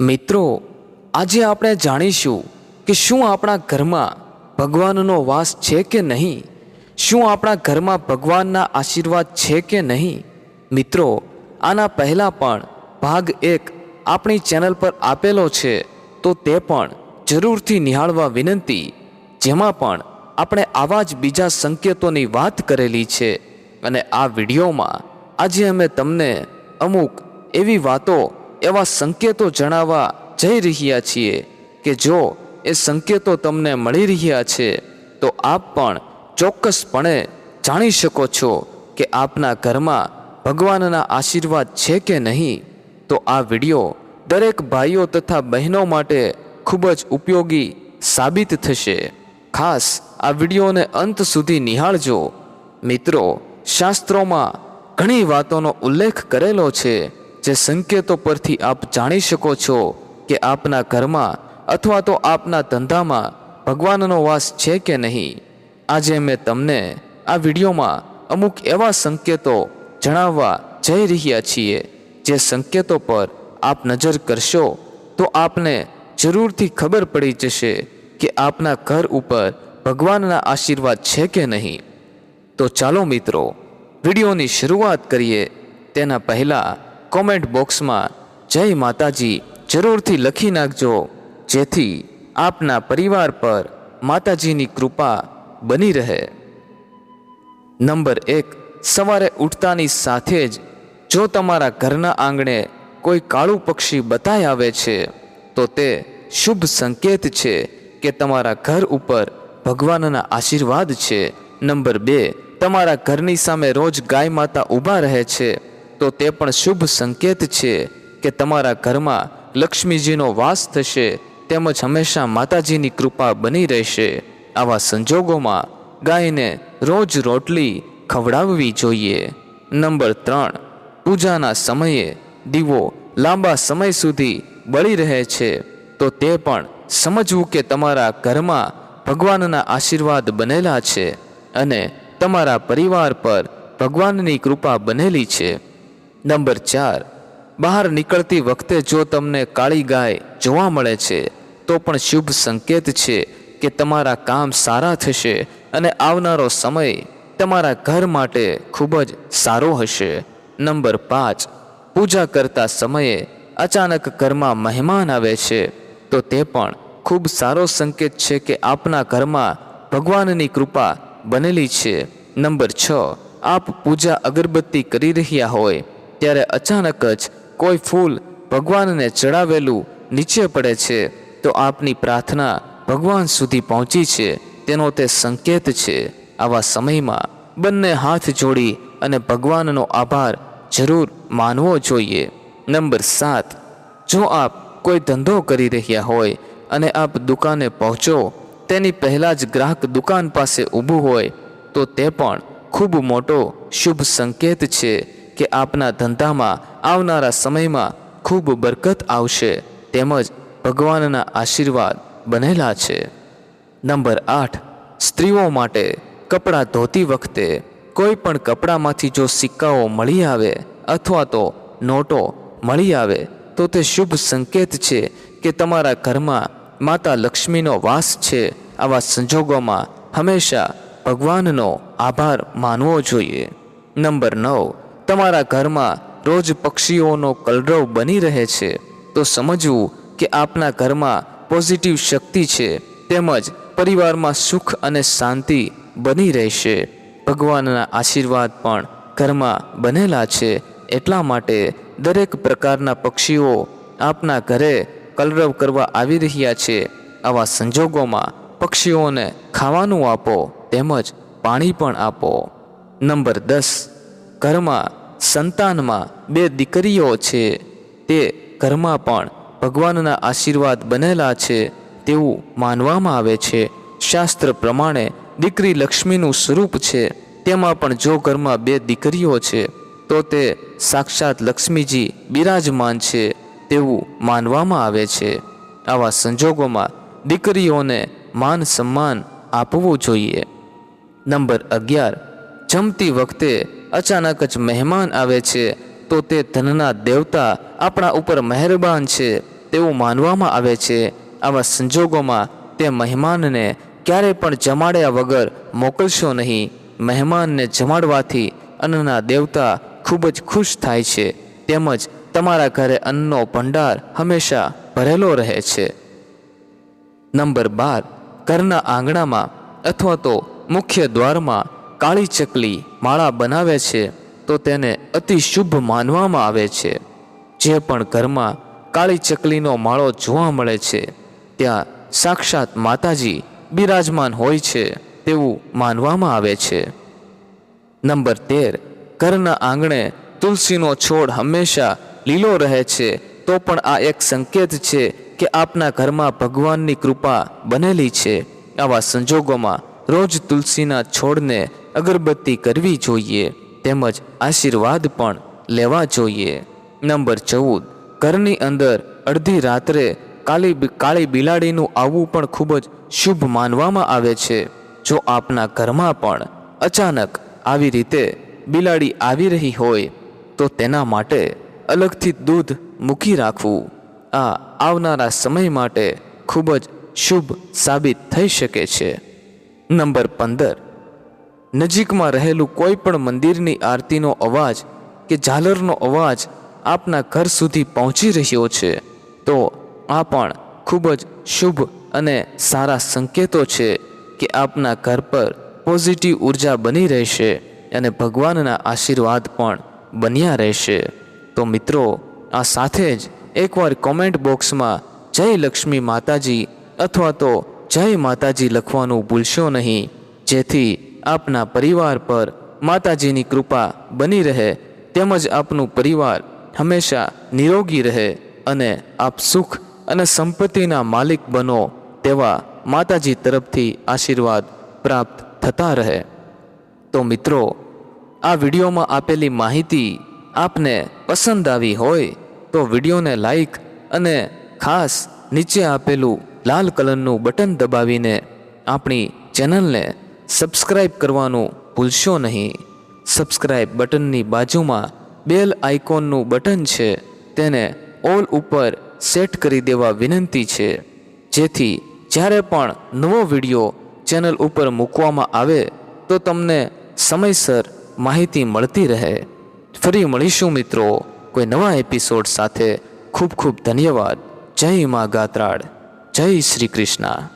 મિત્રો, આજે આપણે જાણીશું કે શું આપણા ઘરમાં ભગવાનનો વાસ છે કે નહીં? શું આપણા ઘરમાં ભગવાનના આશીર્વાદ છે કે નહીં? મિત્રો, આના પહેલાં પણ ભાગ એક આપણી ચેનલ પર આપેલો છે, તો તે પણ જરૂરથી નિહાળવા વિનંતી, જેમાં પણ આપણે આવા જ બીજા સંકેતોની વાત કરેલી છે. અને આ વિડીયોમાં આજે અમે તમને અમુક એવી વાતો એવા સંકેતો જણાવવા જઈ રહ્યા છીએ કે જો એ સંકેતો તમને મળી રહ્યા છે, તો આપ પણ ચોક્કસપણે જાણી શકો છો કે આપના ઘરમાં ભગવાનના આશીર્વાદ છે કે નહીં. તો આ વીડિયો દરેક ભાઈઓ તથા બહેનો માટે ખૂબ જ ઉપયોગી સાબિત થશે. ખાસ આ વિડીયોને અંત સુધી નિહાળજો. મિત્રો, શાસ્ત્રોમાં ઘણી વાતોનો ઉલ્લેખ કરેલો છે. જે સંકેતો પરથી આપ જાણી શકો છો કે આપના ઘરમાં અથવા તો આપના ધંધામાં ભગવાનનો વાસ છે કે નહીં. આજે મેં તમને આ વિડીયોમાં અમુક એવા સંકેતો જણાવવા જઈ રહ્યા છીએ, જે સંકેતો પર આપ નજર કરશો તો આપને જરૂરથી ખબર પડી જશે કે આપના ઘર ઉપર ભગવાનના આશીર્વાદ છે કે નહીં. તો ચાલો મિત્રો, વિડીયોની શરૂઆત કરીએ. તેના પહેલાં કોમેન્ટ બોક્સમાં જય માતાજી જરૂરથી લખી નાખજો, જેથી આપના પરિવાર પર માતાજીની કૃપા બની રહે. નંબર એક, સવારે ઉઠતાની સાથે જ જો તમારા ઘરના આંગણે કોઈ કાળું પક્ષી બતાય આવે છે, તો તે શુભ સંકેત છે કે તમારા ઘર ઉપર ભગવાનના આશીર્વાદ છે. નંબર બે, તમારા ઘરની સામે રોજ ગાય માતા ઊભા રહે છે. તો તે પણ શુભ સંકેત છે કે તમારા ઘરમાં લક્ષ્મીજીનો વાસ થશે, તેમજ હંમેશા માતાજીની કૃપા બની રહેશે. આવા સંજોગોમાં ગાયને રોજ રોટલી ખવડાવવી જોઈએ. નંબર ત્રણ, પૂજાના સમયે દીવો લાંબા સમય સુધી બળી રહે છે. તો તે પણ સમજવું કે તમારા ઘરમાં ભગવાનના આશીર્વાદ બનેલા છે અને તમારા પરિવાર પર ભગવાનની કૃપા બનેલી છે. નંબર ચાર, બહાર નીકળતી વખતે જો તમને કાળી ગાય જોવા મળે છે, તો પણ શુભ સંકેત છે કે તમારા કામ સારા થશે અને આવનારો સમય તમારા ઘર માટે ખૂબ જ સારો હશે. નંબર પાંચ, પૂજા કરતા સમયે અચાનક ઘરમાં મહેમાન આવે છે, તો તે પણ ખૂબ સારો સંકેત છે કે આપના ઘરમાં ભગવાનની કૃપા બનેલી છે. નંબર છ, આપ પૂજા અગરબત્તી કરી રહ્યા હોય ત્યારે અચાનક જ કોઈ ફૂલ ભગવાનને ચડાવેલું નીચે પડે છે, તો આપની પ્રાર્થના ભગવાન સુધી પહોંચી છે. તેનો તે સંકેત છે. આવા સમયમાં બંને હાથ જોડી અને ભગવાનનો આભાર જરૂર માનવો જોઈએ. નંબર સાત, જો આપ કોઈ ધંધો કરી રહ્યા હોય અને આપ દુકાને પહોંચો, તેની પહેલાં જ ગ્રાહક દુકાન પાસે ઊભું હોય, તો તે પણ ખૂબ મોટો શુભ સંકેત છે. કે આપના ધંધામાં આવનારા સમયમાં ખૂબ બરકત આવશે, તેમજ ભગવાનના આશીર્વાદ બનેલા છે. નંબર આઠ. સ્ત્રીઓ માટે કપડાં ધોતી વખતે કોઈ પણ કપડામાંથી જો સિક્કાઓ મળી આવે અથવા તો નોટો મળી આવે, તો તે શુભ સંકેત છે કે તમારા ઘરમાં માતા લક્ષ્મીનો વાસ છે. આવા સંજોગોમાં હંમેશા ભગવાનનો આભાર માનવો જોઈએ. નંબર નવ. તમારા ઘરમાં રોજ પક્ષીઓનો કલરવ બની રહે છે, તો સમજવું કે આપના ઘરમાં પોઝિટિવ શક્તિ છે, તેમજ પરિવારમાં સુખ અને શાંતિ બની રહેશે. ભગવાનના આશીર્વાદ પણ ઘરમાં બનેલા છે, એટલા માટે દરેક પ્રકારના પક્ષીઓ આપના ઘરે કલરવ કરવા આવી રહ્યા છે. આવા સંજોગોમાં પક્ષીઓને ખાવાનું આપો, તેમજ પાણી પણ આપો. નંબર દસ. ઘરમાં સંતાનમાં બે દીકરીઓ છે. તે ઘરમાં પણ ભગવાનના આશીર્વાદ બનેલા છે તેવું માનવામાં આવે છે. શાસ્ત્ર પ્રમાણે દીકરી લક્ષ્મીનું સ્વરૂપ છે. તેમાં પણ જો ઘરમાં બે દીકરીઓ છે, તો તે સાક્ષાત લક્ષ્મીજી બિરાજમાન છે તેવું માનવામાં આવે છે. આવા સંજોગોમાં દીકરીઓને માન સન્માન આપવું જોઈએ. નંબર અગિયાર. જમતી વખતે અચાનક જ મહેમાન આવે છે, તો તે ધનના દેવતા આપણા ઉપર મહેરબાન છે તેવું માનવામાં આવે છે. આવા સંજોગોમાં તે મહેમાનને ક્યારે પણ જમાડ્યા વગર મોકલશો નહીં. મહેમાનને જમાડવાથી અન્નના દેવતા ખૂબ જ ખુશ થાય છે, તેમજ તમારા ઘરે અન્નનો ભંડાર હંમેશા ભરેલો રહે છે. નંબર બાર, ઘરના આંગણામાં અથવા તો મુખ્ય દ્વારમાં કાળી ચકલી માળા બનાવે છે, તો તેને અતિ શુભ માનવામાં આવે છે. જે પણ ઘરમાં કાળી ચકલીનો માળો જોવા મળે છે, ત્યાં સાક્ષાત માતાજી બિરાજમાન હોય છે તેવું માનવામાં આવે છે. નંબર તેર, ઘરના આંગણે તુલસીનો છોડ હંમેશા લીલો રહે છે, તો પણ આ એક સંકેત છે કે આપના ઘરમાં ભગવાનની કૃપા બનેલી છે. આવા સંજોગોમાં રોજ તુલસીના છોડને અગરબત્તી કરવી જોઈએ, તેમજ આશીર્વાદ પણ લેવા જોઈએ. નંબર ચૌદ, ઘરની અંદર અડધી રાત્રે કાળી કાળી બિલાડીનું આવવું પણ ખૂબ જ શુભ માનવામાં આવે છે. જો આપના ઘરમાં પણ અચાનક આવી રીતે બિલાડી આવી રહી હોય, તો તેના માટે અલગથી દૂધ મૂકી રાખવું. આ આવનારા સમય માટે ખૂબ જ શુભ સાબિત થઈ શકે છે. નંબર પંદર નજીકમાં રહેલું કોઈ પણ મંદિરની આરતીનો અવાજ કે ઝાલરનો અવાજ આપના ઘર સુધી પહોંચી રહ્યો છે, તો આ પણ ખૂબ જ શુભ અને સારા સંકેતો છે કે આપના ઘર પર પોઝિટિવ ઊર્જા બની રહેશે અને ભગવાનના આશીર્વાદ પણ બન્યા રહેશે. તો મિત્રો, આ સાથે જ એકવાર કોમેન્ટ બોક્સમાં જય લક્ષ્મી માતાજી અથવા તો જય માતાજી લખવાનું ભૂલશો નહીં. જેથી આપના પરિવાર પર માતાજીની કૃપા બની રહે, તેમજ આપનું પરિવાર હંમેશા નિરોગી રહે અને આપ સુખ અને સંપત્તિના માલિક બનો તેવા માતાજી તરફથી આશીર્વાદ પ્રાપ્ત થતા રહે. તો મિત્રો, આ વિડીયોમાં આપેલી માહિતી આપને પસંદ આવી હોય તો વિડીયોને લાઈક અને ખાસ નીચે આપેલું લાલ કલરનું બટન દબાવીને આપણી ચેનલને સબસ્ક્રાઈબ કરવાનું ભૂલશો નહીં. સબસ્ક્રાઈબ બટનની બાજુમાં બેલ આઇકોનનું બટન છે. તેને ઓલ ઉપર સેટ કરી દેવા વિનંતી છે. જેથી જ્યારે પણ નવો વીડિયો ચેનલ ઉપર મૂકવામાં આવે, તો તમને સમયસર માહિતી મળતી રહે. ફરી મળીશું મિત્રો, કોઈ નવા એપિસોડ સાથે. ખૂબ ખૂબ ધન્યવાદ. જય મા ગાત્રાળ. જય શ્રી કૃષ્ણ.